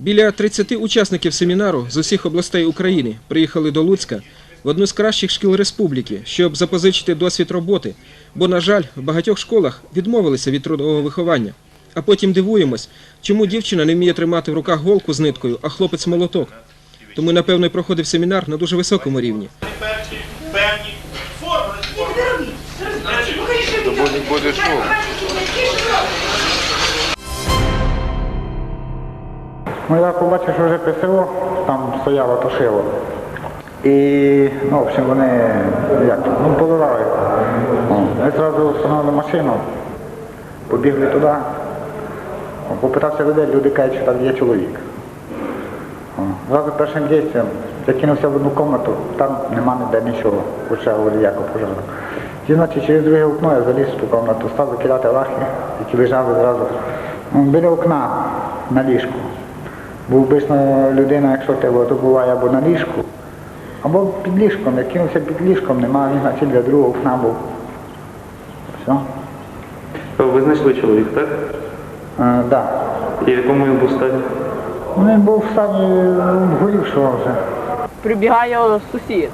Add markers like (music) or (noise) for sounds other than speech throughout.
Біля 30 учасників семінару з усіх областей України приїхали до Луцька в одну з кращих шкіл республіки, щоб запозичити досвід роботи, бо, на жаль, в багатьох школах відмовилися від трудового виховання. А потім дивуємось, чому дівчина не вміє тримати в руках голку з ниткою, а хлопець молоток. Тому, напевно, і проходив семінар на дуже високому рівні. певні, форми. Ну я побачив, що вже ПСО там стояло, тушило. І, ну, в общем, вони як, ну, поливали. Ми одразу встановили машину, побігли туди. Попитався людей, люди кажуть, що там є чоловік. Зразу першим дійством закинувся в одну кімнату, там нема ніде нічого, лише ніякого пожежу. І, значить, через друге окно я заліз в ту кімнату, став закидати лахи, які лежали зразу біля окна на ліжку. Бо обично людина, якщо тебе то буває або на ліжку, або під ліжком. Я кинувся під ліжком, немає, він значить для другого окна був. Все. Ви знайшли чоловік, так? Е, да. І в якому він був стані? Ну, Він був в стані горівшого вже. Прибігає сусід,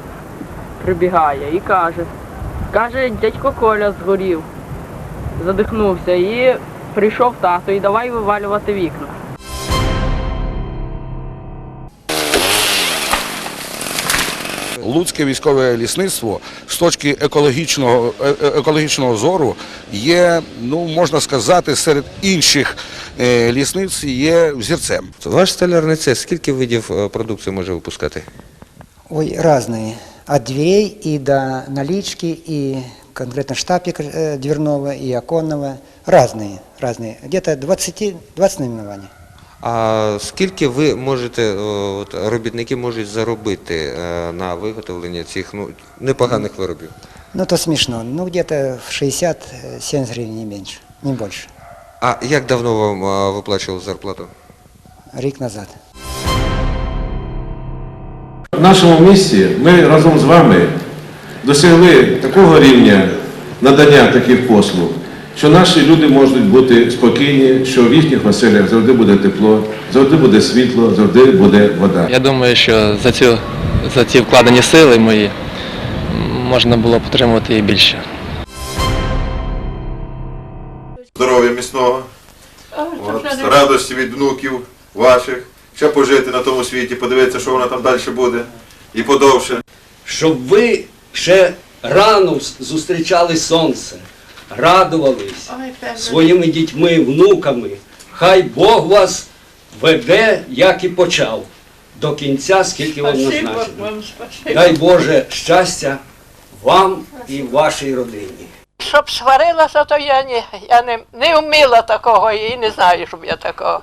прибігає і каже, каже, дядько Коля згорів, задихнувся і прийшов тато і давай вивалювати вікна. Луцьке військове лісництво з точки екологічного, е- е- екологічного зору є, ну можна сказати, серед інших е, лісниць є взірцем. Ваш столярний цех скільки видів е, продукції може випускати? Ой, разные. От дверей и до налички, и конкретно штапика э, дверного, и оконного. Разные, разные. Где-то 20, 20 наименований. А скільки ви можете, е, от, робітники можуть заробити е, на виготовлення цих ну, непоганих виробів? Ну, то смешно. Ну, где-то в 60-70 гривен, не меньше, не больше. А як давно вам е, виплачували зарплату? Рик назад. В нашому місті ми разом з вами досягли такого рівня надання таких послуг, що наші люди можуть бути спокійні, що в їхніх оселях завжди буде тепло, завжди буде світло, завжди буде вода. Я думаю, що за, цю, за ці вкладені сили мої можна було б отримувати і більше. здоров'я міцного, от, радості від внуків ваших, ще пожити на тому світі, подивитися, що воно там далі буде, і подовше. щоб ви ще рано зустрічали сонце, радувались своїми дітьми, внуками. Хай Бог вас веде, як і почав, до кінця, скільки вам назначено. Дай Боже щастя вам і вашій родині. Щоб сварилася, то я не, я не, не вміла такого і не знаю, щоб я такого.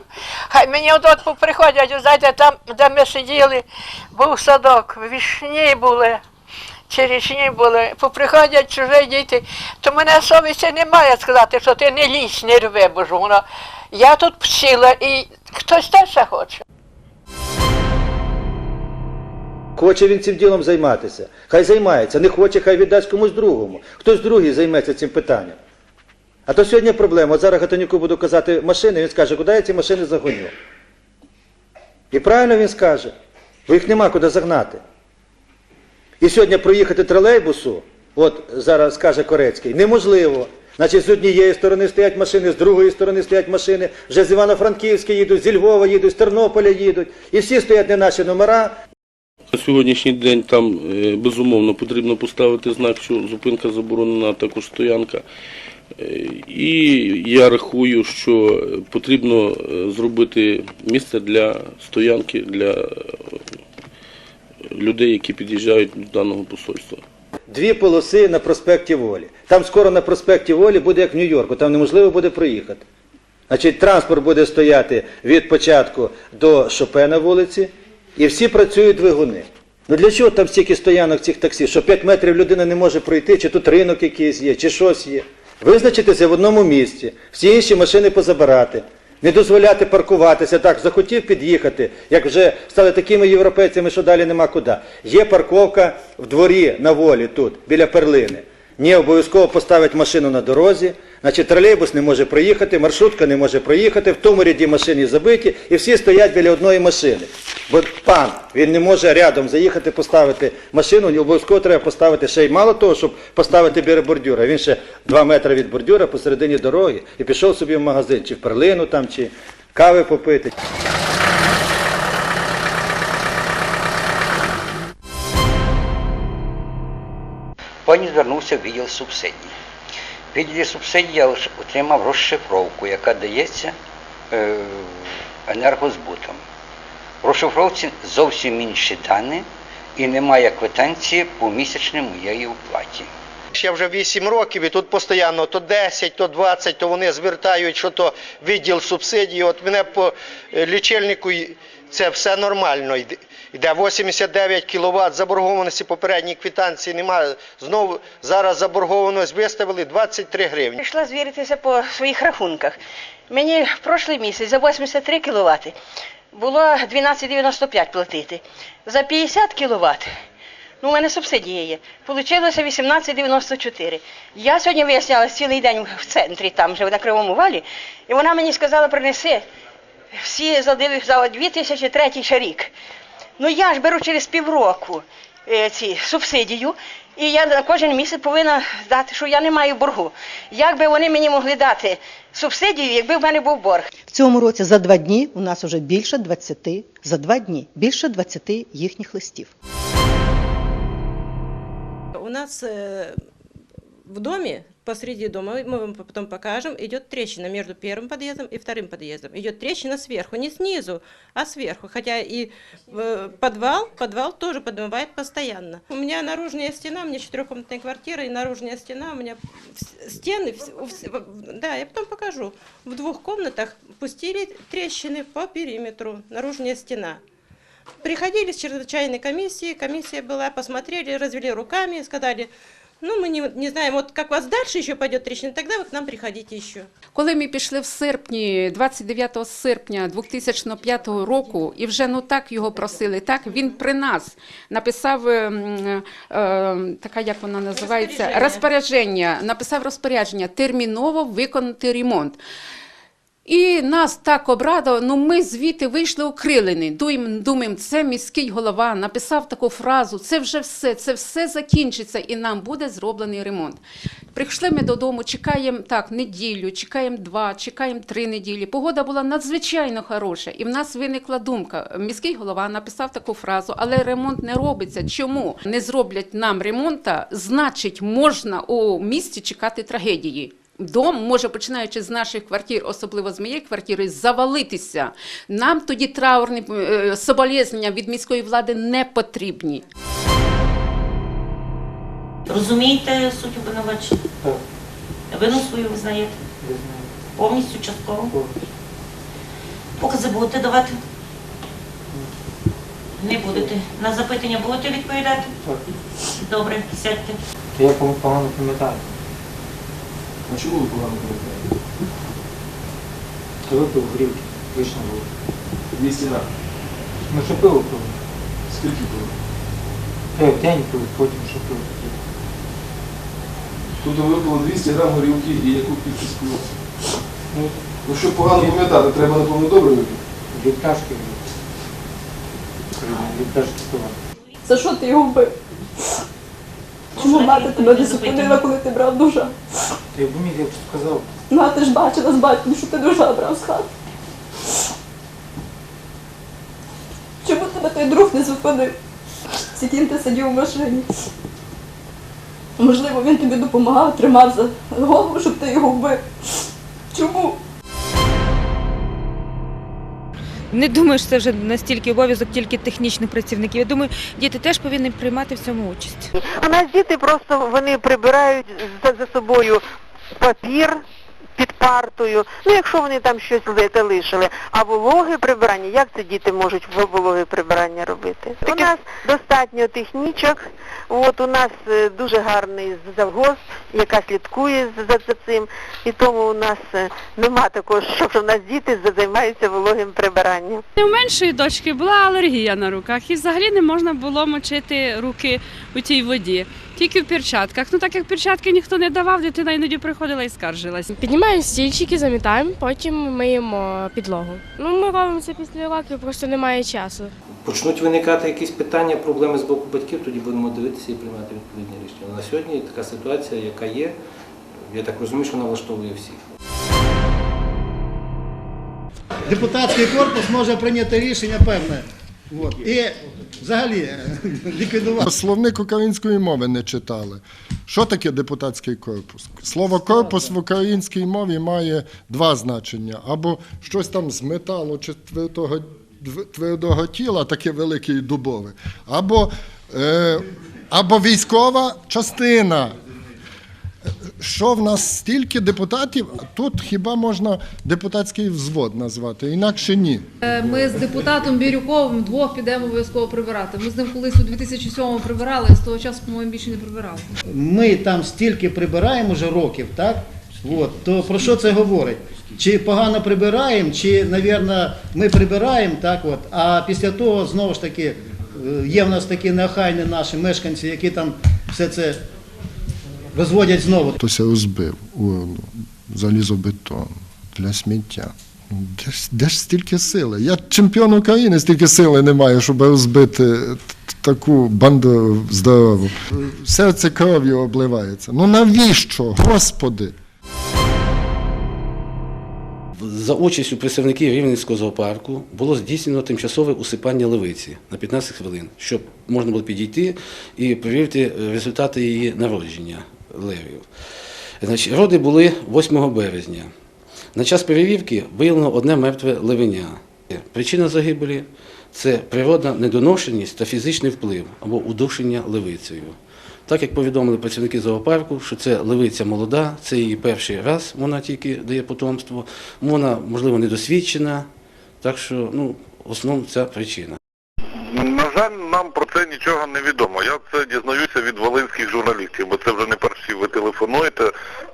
Хай мені от приходять, знаєте, там, де ми сиділи, був садок, вішні були, черешні були, поприходять чужі діти, то мене совісті немає сказати, що ти не лізь, не рви, бо. Я тут сіла і хтось теж хоче. Хоче він цим ділом займатися. Хай займається. Не хоче, хай віддасть комусь другому. Хтось другий займеться цим питанням. А то сьогодні проблема. Зараз Гатанюку буду казати машини, він скаже, куди я ці машини загоню. І правильно він скаже, бо їх нема куди загнати. І сьогодні проїхати тролейбусу, от зараз скаже Корецький, неможливо. Значить, з однієї сторони стоять машини, з другої сторони стоять машини, вже з Івано-Франківська їдуть, зі Львова їдуть, з Тернополя їдуть. І всі стоять не наші номера, На сьогоднішній день там е, безумовно потрібно поставити знак, що зупинка заборонена, також стоянка. Е, І я рахую, що потрібно е, зробити місце для стоянки для людей, які під'їжджають до даного посольства. Дві полоси на проспекті Волі. Там скоро на проспекті Волі буде як в Нью-Йорку, там неможливо буде проїхати. Значить, транспорт буде стояти від початку до Шопена вулиці, і всі працюють двигуни. Ну для чого там стільки стоянок цих таксі? Що 5 метрів людина не може пройти, чи тут ринок якийсь є, чи щось є. Визначитися в одному місці, всі інші машини позабирати. Не дозволяти паркуватися так, захотів під'їхати, як вже стали такими європейцями, що далі нема куди. Є парковка в дворі на волі тут, біля перлини. Ні, обов'язково поставити машину на дорозі, значить тролейбус не може проїхати, маршрутка не може проїхати, в тому ряді машини забиті, і всі стоять біля одної машини. Бо пан, він не може рядом заїхати, поставити машину, обов'язково треба поставити ще й мало того, щоб поставити біля бордюра. Він ще два метри від бордюра посередині дороги і пішов собі в магазин, чи в перлину там, чи кави попити. Потім звернувся в відділ субсидій. В відділі субсидій я отримав розшифровку, яка дається е, енергозбутом. В розшифровці зовсім інші дані і немає квитанції по місячній моєї оплаті. Я вже 8 років і тут постійно то 10, то 20, то вони звертають, що то відділ субсидій. От мене по е, лічильнику це все нормально. йде. Йде 89 кВт заборгованості попередньої квитанції немає. Знову зараз заборгованість виставили 23 гривні. Прийшла звіритися по своїх рахунках. Мені в прошлий місяць за 83 кВт було 12,95 платити. За 50 кВт, ну у мене субсидія є, получилося 18,94. Я сьогодні виясняла цілий день в центрі, там же на Кривому Валі, і вона мені сказала, принеси всі за 2003 ще рік. Ну я ж беру через півроку е, ці субсидію, і я на кожен місяць повинна здати, що я не маю боргу. Як би вони мені могли дати субсидію, якби в мене був борг? В цьому році за два дні у нас вже більше 20, за два дні більше 20 їхніх листів. У нас э, в доме, посреди дома, мы вам потом покажем, идет трещина между первым подъездом и вторым подъездом. Идет трещина сверху, не снизу, а сверху. Хотя и э, подвал, подвал тоже подмывает постоянно. У меня наружная стена, у меня четырехкомнатная квартира, и наружная стена, у меня стены, вс- в- да, я потом покажу. В двух комнатах пустили трещины по периметру, наружная стена. Приходили с чрезвычайной комиссии, комиссия была, посмотрели, развели руками, сказали, ну ми не, не знаємо, от як у вас далі ще піде трещина, тоді ви к нам приходите ще. Коли ми пішли в серпні, 29 серпня 2005 року, і вже ну так його просили, так він при нас написав е, е, така, як вона називається, Розпорядження. розпорядження, написав розпорядження терміново виконати ремонт. І нас так обрадило, ну ми звідти вийшли. Думаємо, думаємо, це міський голова написав таку фразу, це вже все, це все закінчиться і нам буде зроблений ремонт. Прийшли ми додому, чекаємо так неділю, чекаємо два, чекаємо три неділі. Погода була надзвичайно хороша, і в нас виникла думка. Міський голова написав таку фразу, але ремонт не робиться. Чому не зроблять нам ремонта? Значить, можна у місті чекати трагедії. Дом може, починаючи з наших квартир, особливо з моєї квартири, завалитися. Нам тоді траурні е, соболезнення від міської влади не потрібні. Розумієте суть обвинувачення? Вину свою визнаєте? Повністю частково? Покази будете давати? Не будете. На запитання будете відповідати? Добре, сядьте. Я погано пам'ятаю. А чому ви погано пам'ятаєте? То випив горілки, вийшло було. 200 грам. Ну що пиво пив? Скільки було? Я в день пив, потім що пив. Тобто ви 200 грам горілки і яку кількість пива? Ну, Ну, щоб погано пам'ятати, треба, напевно, добре випити. від пляшки пива. За що ти його вбив? Чому мати тебе не зупинила, коли ти брав ножа? Та я б міг, якщо сказав. Ну, а ти ж бачила з батьком, що ти дуже брав з хати. Чому тебе той друг не зупинив? З ти сидів у машині? Можливо, він тобі допомагав, тримав за голову, щоб ти його вбив. Чому? Не думаю, що це вже настільки обов'язок тільки технічних працівників. Я думаю, діти теж повинні приймати в цьому участь. У нас діти просто вони прибирають за, за собою папір під партою, ну якщо вони там щось залишили. А вологе прибирання, як це діти можуть вологе прибирання робити? У нас достатньо технічок, от у нас е, дуже гарний завгосп, яка слідкує за, цим, і тому у нас е, нема такого, що в нас діти займаються вологим прибиранням. У меншої дочки була алергія на руках, і взагалі не можна було мочити руки у тій воді. Тільки в перчатках. Ну так як перчатки ніхто не давав, дитина іноді приходила і скаржилась. Піднімаємо стільчики, замітаємо, потім миємо підлогу. Ну, ми робимо це після років, просто немає часу. Почнуть виникати якісь питання, проблеми з боку батьків, тоді будемо дивитися і приймати відповідні рішення. На сьогодні така ситуація, яка є, я так розумію, що вона влаштовує всіх. Депутатський корпус може прийняти рішення певне. От. І взагалі е. (laughs) Словник української мови не читали. Що таке депутатський корпус? Слово корпус в українській мові має два значення: або щось там з металу чи твердого, твердого тіла, таке велике і дубове, або, е, або військова частина. Що в нас стільки депутатів? Тут хіба можна депутатський взвод назвати, інакше ні. Е, Ми з депутатом Бірюковим вдвох підемо обов'язково прибирати. Ми з ним колись у 2007-му прибирали, з того часу, по-моєму, більше не прибирали. Ми там стільки прибираємо вже років, так? От, то про що це говорить? Чи погано прибираємо, чи, мабуть, ми прибираємо, так от, а після того знову ж таки е, є в нас такі неохайні наші мешканці, які там все це розводять знову. Хтось розбив урну, залізобетон для сміття. Де ж, де ж стільки сили? Я чемпіон України, стільки сили не маю, щоб розбити таку банду здорову. Серце кров'ю обливається. Ну навіщо, Господи? За участю представників Рівненського зоопарку було здійснено тимчасове усипання левиці на 15 хвилин, щоб можна було підійти і перевірити результати її народження левів. Значить, роди були 8 березня. На час перевірки виявлено одне мертве левеня. Причина загибелі це природна недоношеність та фізичний вплив або удушення левицею. Так як повідомили працівники зоопарку, що це левиця молода, це її перший раз, вона тільки дає потомство, вона, можливо, недосвідчена, так що ну, в основному ця причина. Жаль, нам про це нічого не відомо. Я це дізнаюся від волинських журналістів, бо це вже не перші ви телефонуєте,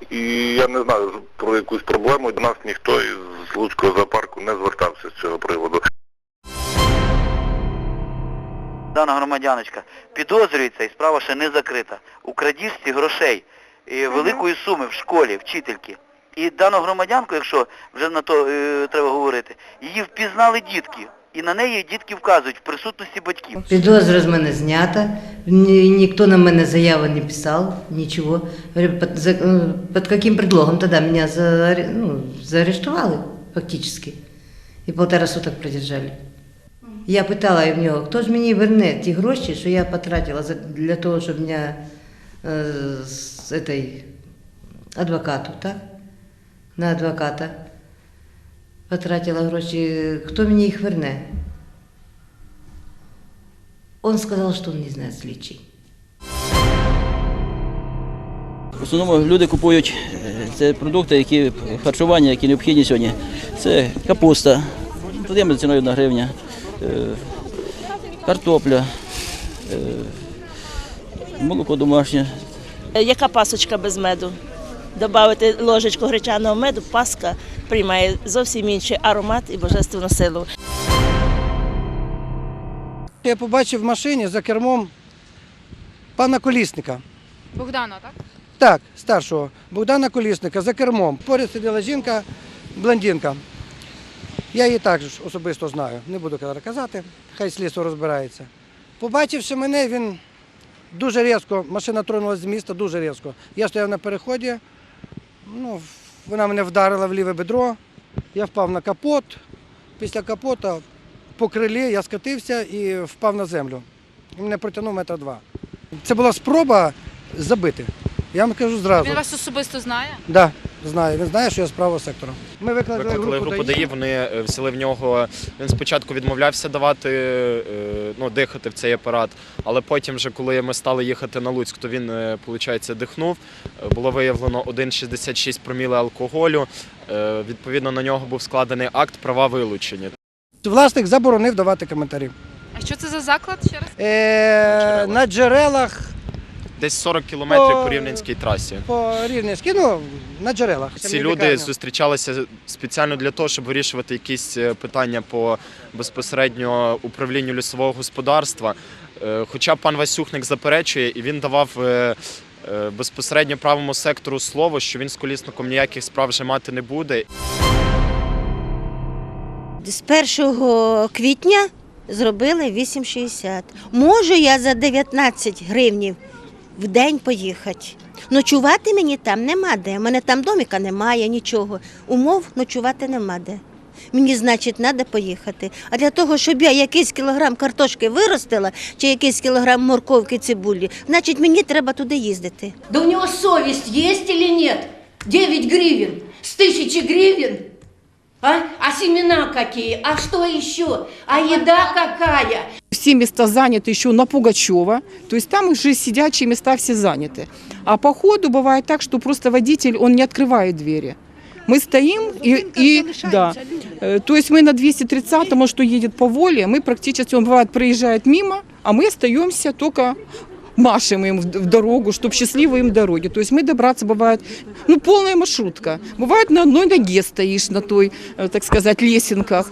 і я не знаю про якусь проблему. До нас ніхто із Луцького зоопарку не звертався з цього приводу. Дана громадяночка підозрюється і справа ще не закрита. У крадіжці грошей е, великої суми в школі, вчительки. І дану громадянку, якщо вже на то е, треба говорити, її впізнали дітки. І на неї дітки вказують в присутності батьків. Підозра з мене знята, ні, ніхто на мене заяви не писав, нічого. Э, под предлогом тогда меня за, ну, заарештовали фактически і полтора суток продержали. Я питала в нього, хто ж мені верне ті гроші, що я потратила для того, щоб мене е, з адвокату, так? На адвоката потратила гроші, хто мені їх верне? Он сказал, что он не знает слідчий. В основному люди купують е, це продукти, які харчування, які необхідні сьогодні. Це капуста, тут є ціна одна гривня, е, картопля, е, молоко домашнє. Яка пасочка без меду? Добавити ложечку гречаного меду, паска приймає зовсім інший аромат і божественну силу. Я побачив в машині за кермом пана Колісника. Богдана, так? Так, старшого. Богдана Колісника за кермом. Поряд сиділа жінка, блондинка. Я її також особисто знаю, не буду казати казати, хай слідство розбирається. Побачивши мене, він дуже різко, машина тронулася з міста, дуже різко. Я стояв на переході, ну, вона мене вдарила в ліве бедро, я впав на капот. Після капота по крилі я скатився і впав на землю. І мене протягнув метр два. Це була спроба забити. Я вам кажу зразу. Він вас особисто знає? Так, да, знаю. Він знає, що я з правого сектору. Ми викликали Викликали групу, групу ДАІ. Вони е, взяли в нього. Він спочатку відмовлявся давати е, ну, дихати в цей апарат, але потім, вже коли ми стали їхати на Луцьк, то він, виходить, дихнув. Е, Було виявлено 1,66 проміли алкоголю. Е, Відповідно, на нього був складений акт права вилучення. Власник заборонив давати коментарі. А що це за заклад ще раз? Е, на джерелах Десь 40 кілометрів По- по Рівненській трасі. по Рівненській, ну, на джерелах. Ці люди лікарня. зустрічалися спеціально для того, щоб вирішувати якісь е, питання по безпосередньо управлінню лісового господарства. Е, Хоча пан Васюхник заперечує, і він давав е, безпосередньо правому сектору слово, що він з колісником ніяких справ вже мати не буде. З 1 квітня зробили 8,60. Можу я за 19 гривнів в день поїхати. Ночувати мені там нема де. У мене там доміка немає, нічого. Умов ночувати нема де. Мені, значить, треба поїхати. А для того, щоб я якийсь кілограм картошки виростила чи якийсь кілограм морковки цибулі, значить мені треба туди їздити. Да у него совесть есть или нет? 9 гривен с тысячи гривен? А? а семена какие? А что еще? А еда какая? Все места заняты еще на Пугачева, то есть там уже сидячие места все заняты. А по ходу бывает так, что просто водитель, он не открывает двери. Мы стоим и, и да, Э, то есть мы на 230-м, что едет по воле, мы практически, он бывает проезжает мимо, а мы остаемся только машем им в дорогу, чтобы счастливой им дороги. То есть мы добраться бывает, ну, полная маршрутка. Бывает на одной ноге стоишь на той, э, так сказать, лесенках.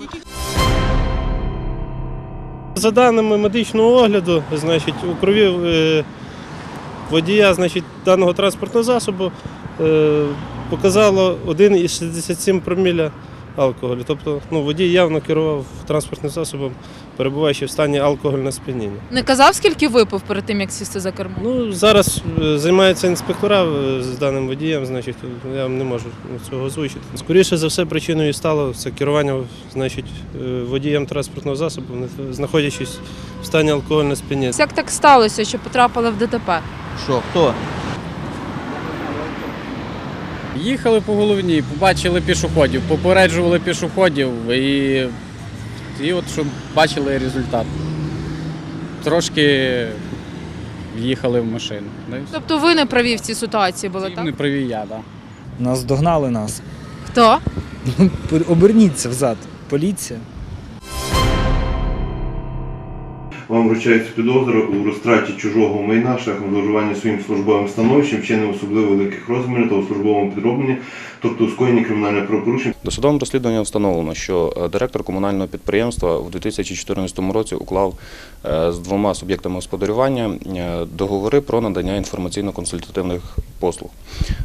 За даними медичного огляду, значить, у крові е, водія значить, даного транспортного засобу е, показало 1,67 проміля алкоголю. Тобто ну, водій явно керував транспортним засобом, перебуваючи в стані алкогольного сп'яніння. Не казав, скільки випив перед тим, як сісти за кермо? Ну, зараз е, займаються інспектора е, з даним водієм, значить, я не можу цього озвучити. Скоріше за все, причиною стало це керування значить, е, водієм транспортного засобу, не- знаходячись в стані алкогольного сп'яніння. Як так сталося, що потрапили в ДТП? Що, хто? Їхали по головній, побачили пішоходів, попереджували пішоходів і, і от щоб бачили результат. Трошки в'їхали в машину. Все. Тобто ви не праві в цій ситуації були, так? Не праві я, так. Нас догнали нас. Хто? Оберніться взад. Поліція. Вам вручається підозра у розтраті чужого майна шляхом зловживання своїм службовим становищем, вчинення особливо великих розмірів та у службовому підробленні, тобто у скоєнні кримінального правопорушення. Досудовим розслідуванням встановлено, що е, директор комунального підприємства у 2014 році уклав е, з двома суб'єктами господарювання е, договори про надання інформаційно-консультативних послуг.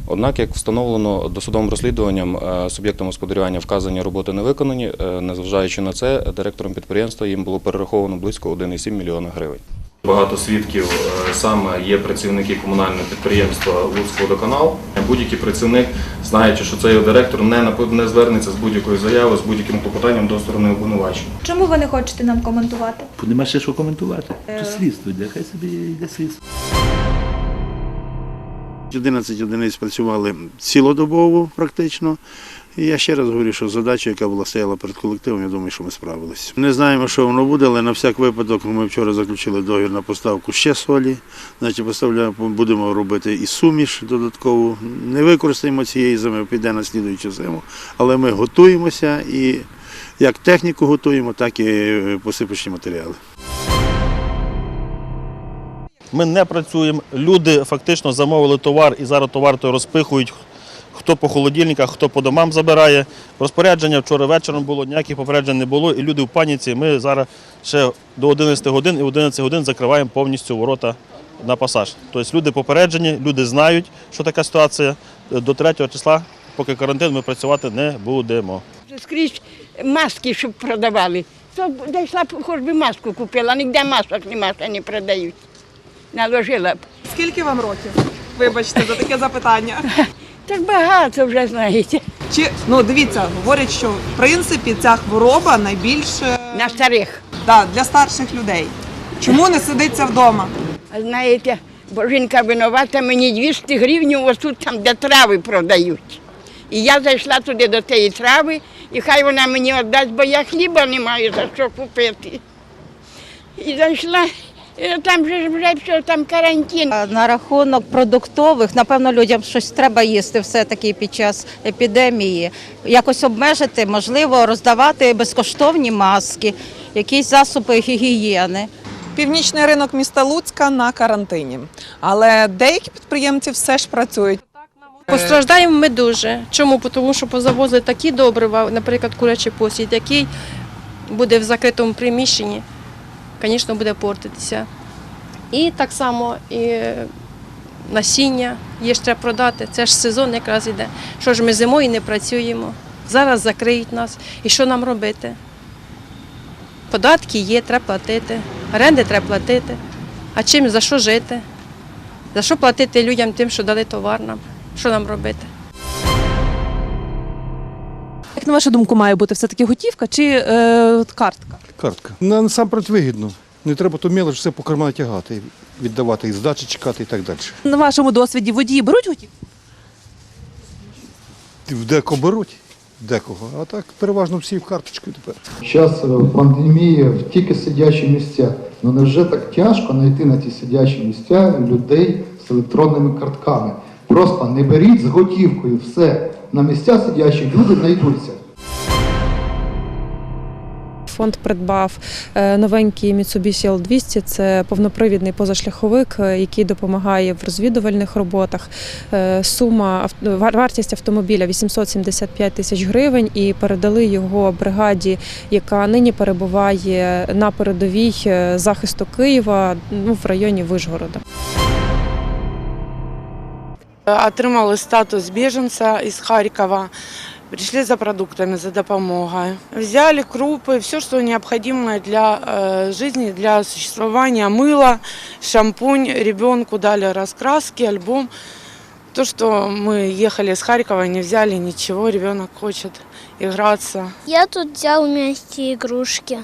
Однак, як встановлено досудовим розслідуванням, суб'єктам господарювання вказані роботи не виконані. Незважаючи на це, директором підприємства їм було перераховано близько 1,7 мільйона гривень. Багато свідків е, саме є працівники комунального підприємства «Луцькводоканал». Будь-який працівник, знаючи, що це його директор, не не звернеться з будь-якою заявою, з будь-яким клопотанням до сторони обвинувачення. Чому ви не хочете нам коментувати? Нема ще що коментувати. Це слідство хай собі йде слідство. 11 одиниць працювали цілодобово практично. І я ще раз говорю, що задача, яка була стояла перед колективом, я думаю, що ми справилися. Не знаємо, що воно буде, але на всяк випадок ми вчора заключили договір на поставку ще солі. Значить, поставляємо, будемо робити і суміш додаткову. Не використаємо цієї зими, піде на слідуючу зиму. Але ми готуємося і як техніку готуємо, так і е, посипочні матеріали. Ми не працюємо. Люди фактично замовили товар і зараз товар той розпихують. Хто по холодильниках, хто по домам забирає. Розпорядження вчора вечором було, ніяких попереджень не було, і люди в паніці. Ми зараз ще до 11 годин і в 11 годин закриваємо повністю ворота на пасаж. Тобто люди попереджені, люди знають, що така ситуація. До 3 числа, поки карантин, ми працювати не будемо. Скрізь маски, щоб продавали. То дійшла б, хоч би маску купила, ніде масок нема, що не продають. Наложила б. Скільки вам років? Вибачте за таке запитання. (laughs) Так багато вже знаєте. Чи ну дивіться, говорять, що в принципі ця хвороба найбільше На старих. да, для старших людей. Чому не сидиться вдома? А знаєте, бо жінка винувата, мені 200 гривень ось тут там, де трави продають. І я зайшла туди до тієї трави, і хай вона мені віддасть, бо я хліба не маю за що купити. І зайшла, там же вже все, там карантин. На рахунок продуктових, напевно, людям щось треба їсти все-таки під час епідемії. Якось обмежити, можливо, роздавати безкоштовні маски, якісь засоби гігієни. Північний ринок міста Луцька на карантині. Але деякі підприємці все ж працюють. Постраждаємо ми дуже. Чому? Тому що позавозили такі добрива, наприклад, курячий посід, який буде в закритому приміщенні, звісно, буде портитися. І так само і насіння є ще треба продати. Це ж сезон якраз іде. Що ж ми зимою не працюємо? Зараз закриють нас. І що нам робити? Податки є, треба платити, оренди треба платити. А чим за що жити? За що платити людям тим, що дали товар нам? Що нам робити? Як на вашу думку, має бути все-таки готівка чи е, картка? Картка. На- Насамперед вигідно. Не треба то мелоч все по карману тягати, віддавати і здачі чекати і так далі. На вашому досвіді водії беруть готівку? В деко беруть, декого, а так переважно всі в карточку тепер. Час пандемії тільки сидячі місця. Ну невже так тяжко знайти на ті сидячі місця людей з електронними картками? Просто не беріть з готівкою все. На місця сидячі люди знайдуться. Фонд придбав е, новенький Mitsubishi L200. Це повнопривідний позашляховик, е, який допомагає в розвідувальних роботах. Е, Сума вар- вартість автомобіля 875 тисяч гривень, і передали його бригаді, яка нині перебуває на передовій захисту Києва ну, в районі Вишгорода. Отримали статус біженця із Харкова. Пришли за продуктами, за допомогой. Взяли крупы, все, что необходимо для э, жизни, для существования. Мыло, шампунь, ребенку дали раскраски, альбом. То, что мы ехали с Харькова, не взяли ничего, ребенок хочет играться. Я тут взял мягкие игрушки.